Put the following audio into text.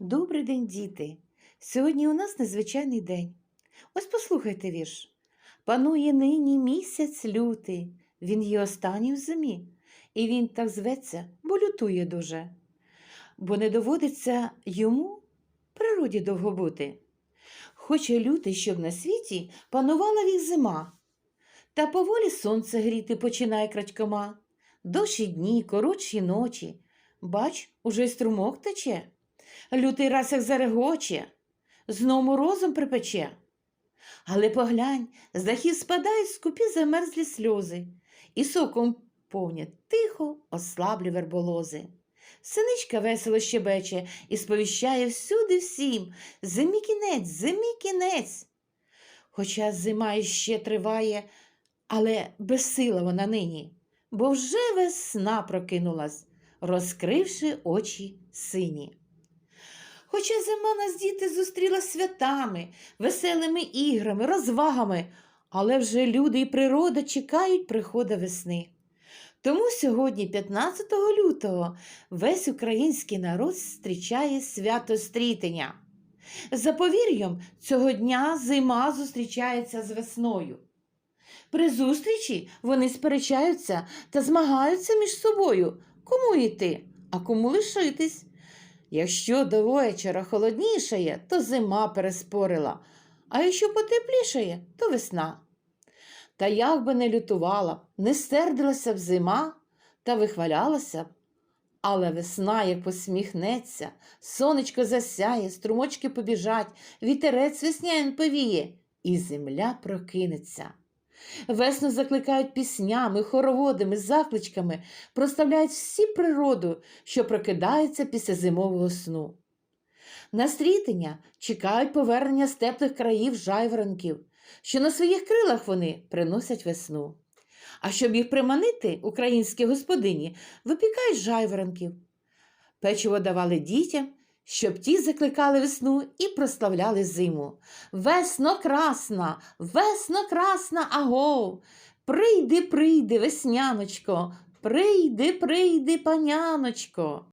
Добрий день, діти! Сьогодні у нас незвичайний день. Ось послухайте вірш. Панує нині місяць лютий, він є останній в зимі, і він так зветься, бо лютує дуже, бо не доводиться йому природі довго бути. Хоче лютий, щоб на світі панувала вік зима, та поволі сонце гріти починає крадькома. Дощі дні, коротші ночі. Бач, уже й струмок тече. Лютий раз як зарегоче, знов морозом припече. Але поглянь, з дахів спадають скупі замерзлі сльози, і соком повнять тихо ослаблі верболози. Синичка весело щебече і сповіщає всюди всім зимі кінець, зимі кінець. Хоча зима іще триває, але безсила вона нині, бо вже весна прокинулась, розкривши очі сині. Хоча зима нас діти зустріла святами, веселими іграми, розвагами, але вже люди і природа чекають приходу весни. Тому сьогодні, 15 лютого, весь український народ зустрічає свято стрітення. За повір'ям, цього дня зима зустрічається з весною. При зустрічі вони сперечаються та змагаються між собою, кому йти, а кому лишитись. Якщо до вечора холоднішає, то зима переспорила, а якщо потеплішає, то весна. Та як би не лютувала, не сердилася б зима та вихвалялася б. Але весна, як посміхнеться, сонечко засяє, струмочки побіжать, вітерець веснян повіє, і земля прокинеться. Весну закликають піснями, хороводами, закличками, проставляють всі природу, що прокидається після зимового сну. На стрітення чекають повернення з теплих країв жайворонків, що на своїх крилах вони приносять весну. А щоб їх приманити, українські господині випікають жайворонків. Печиво давали дітям, щоб ті закликали весну і прославляли зиму. Весно красна, весно красна, аго! Прийди, прийди, весняночко, прийди, прийди, паняночко.